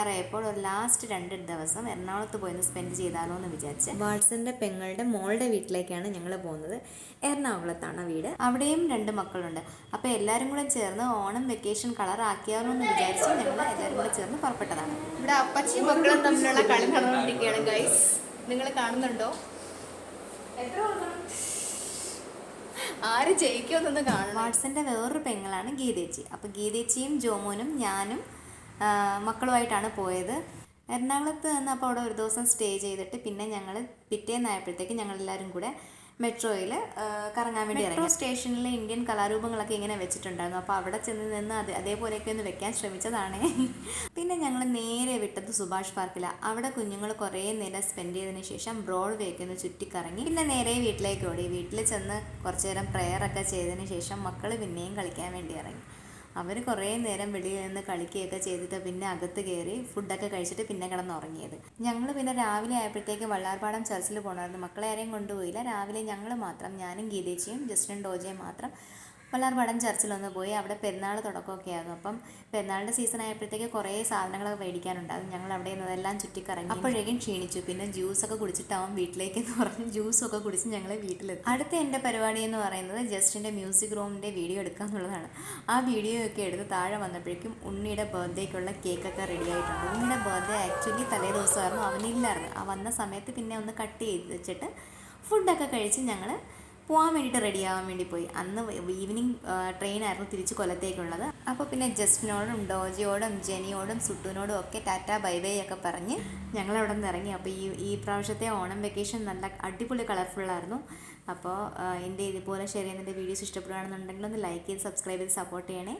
തീരാറായപ്പോൾ ഒരു ലാസ്റ്റ് രണ്ട് ദിവസം എറണാകുളത്ത് പോയി ഒന്ന് സ്പെൻഡ് ചെയ്താലോ എന്ന് വിചാരിച്ച് വാട്സന്റെ പെങ്ങളുടെ മോളുടെ വീട്ടിലേക്കാണ് ഞങ്ങൾ പോകുന്നത്. എറണാകുളത്താണ് വീട്. അവിടെയും രണ്ട് മക്കളുണ്ട്. അപ്പോൾ എല്ലാവരും കൂടെ ചേർന്ന് ഓണം വെക്കേഷൻ കളർ ആക്കിയാലോ എന്ന് വിചാരിച്ച് ഞങ്ങൾ എല്ലാവരും കൂടെ ചേർന്ന് പുറപ്പെട്ടതാണ്. ഇവിടെ അപ്പച്ചി മക്കളും തമ്മിലുള്ള കളി നടന്നുകൊണ്ടിരിക്കുകയാണ് ഗൈസ് നിങ്ങൾ കാണുന്നുണ്ടോ? ആര് ജയിക്കുമെന്നൊന്ന് കാണണം. വാട്സന്റെ വേറൊരു പെങ്ങളാണ് ഗീതേച്ചി. അപ്പോൾ ഗീതേച്ചിയും ജോമോനും ഞാനും മക്കളുമായിട്ടാണ് പോയത്. എറണാകുളത്ത് നിന്ന് അപ്പോൾ അവിടെ ഒരു ദിവസം സ്റ്റേ ചെയ്തിട്ട് പിന്നെ ഞങ്ങൾ പിറ്റേന്നായപ്പോഴത്തേക്ക് ഞങ്ങൾ എല്ലാവരും കൂടെ മെട്രോയിൽ കറങ്ങാൻ വേണ്ടി മെട്രോ സ്റ്റേഷനിൽ ഇന്ത്യൻ കലാരൂപങ്ങളൊക്കെ ഇങ്ങനെ വെച്ചിട്ടുണ്ടായിരുന്നു. അപ്പോൾ അവിടെ ചെന്ന് നിന്ന് അത് അതേപോലെയൊക്കെ ഒന്ന് വെക്കാൻ ശ്രമിച്ചതാണ്. പിന്നെ ഞങ്ങൾ നേരെ വിട്ടത് സുഭാഷ് പാർക്കിലാണ് അവിടെ കുഞ്ഞുങ്ങൾ കുറേ നേരം സ്പെൻഡ് ചെയ്തതിന് ശേഷം ബ്രോഡ് വേക്ക് ഒന്ന് ചുറ്റിക്കറങ്ങി. പിന്നെ നേരെ വീട്ടിലേക്ക് ഓടി. വീട്ടിൽ ചെന്ന് കുറച്ച് നേരം പ്രെയർ ഒക്കെ ചെയ്തതിന് ശേഷം മക്കൾ പിന്നെയും കളിക്കാൻ വേണ്ടി ഇറങ്ങി. അവർ കുറേ നേരം വെളിയിൽ നിന്ന് കളിക്കുകയൊക്കെ ചെയ്തിട്ട് പിന്നെ അകത്ത് കയറി ഫുഡൊക്കെ കഴിച്ചിട്ട് പിന്നെ കിടന്നുറങ്ങിയത്. ഞങ്ങൾ പിന്നെ രാവിലെ ആയപ്പോഴത്തേക്ക് വള്ളാർപാടം ചർച്ചിൽ പോകണമായിരുന്നു മക്കളെ ആരെയും കൊണ്ടുപോയില്ല. രാവിലെ ഞങ്ങൾ മാത്രം ഞാനും ഗീതേച്ചിയും ജസ്റ്റിനും ഡോജയും മാത്രം വള്ളാർപാടം ചർച്ചിലൊന്ന് പോയി അവിടെ പെരുന്നാൾ തുടക്കമൊക്കെ ആയിരുന്നു അപ്പം പെരുന്നാളിന്റെ സീസൺ ആയപ്പോഴത്തേക്ക് കുറേ സാധനങ്ങളൊക്കെ മേടിക്കാനുണ്ടാകും ഞങ്ങൾ അവിടെ നിന്ന് അതെല്ലാം ചുറ്റിക്കറങ്ങി അപ്പോഴേക്കും ക്ഷീണിച്ചു. പിന്നെ ജ്യൂസൊക്കെ കുടിച്ചിട്ടാവും വീട്ടിലേക്ക് എന്ന് പറഞ്ഞ്. ജ്യൂസൊക്കെ കുടിച്ച് ഞങ്ങൾ വീട്ടിലെത്തി. അടുത്ത എന്റെ പരിപാടി എന്ന് പറയുന്നത് ജസ്റ്റിന്റെ മ്യൂസിക് റൂമിന്റെ വീഡിയോ എടുക്കുക എന്നുള്ളതാണ്. ആ വീഡിയോ ഒക്കെ എടുത്ത് താഴെ വന്നപ്പോഴേക്കും ഉണ്ണിയുടെ ബർത്ത്ഡേക്കുള്ള കേക്കൊക്കെ റെഡി ആയിട്ടുണ്ട്. ഉണ്ണിയുടെ ബർത്ത്ഡേ ആക്ച്വലി തലേ ദിവസമായിരുന്നു. അവനില്ലായിരുന്നു. ആ വന്ന സമയത്ത് പിന്നെ ഒന്ന് കട്ട് ചെയ്ത് വെച്ചിട്ട് ഫുഡൊക്കെ കഴിച്ച് ഞങ്ങൾ പോകാൻ വേണ്ടിയിട്ട് റെഡി ആവാൻ വേണ്ടി പോയി. അന്ന് ഈവനിങ് ട്രെയിനായിരുന്നു തിരിച്ച് കൊല്ലത്തേക്കുള്ളത് അപ്പോൾ പിന്നെ ജസ്റ്റിനോടും ഡോജിയോടും ജെനിയോടും സുട്ടുവിനോടും ഒക്കെ ടാറ്റ ബൈ ബൈ ഒക്കെ പറഞ്ഞ് ഞങ്ങൾ അവിടെ നിന്ന് ഇറങ്ങി. അപ്പോൾ ഈ ഈ പ്രാവശ്യത്തെ ഓണം വെക്കേഷൻ നല്ല അടിപൊളി കളർഫുള്ളായിരുന്നു അപ്പോൾ എന്റെ ഇതുപോലെ ഷെയർ വീഡിയോസ് ഇഷ്ടപ്പെടുകയാണെന്നുണ്ടെങ്കിൽ ഒന്ന് ലൈക്ക് ചെയ്ത് സബ്സ്ക്രൈബ് ചെയ്ത് സപ്പോർട്ട് ചെയ്യണേ.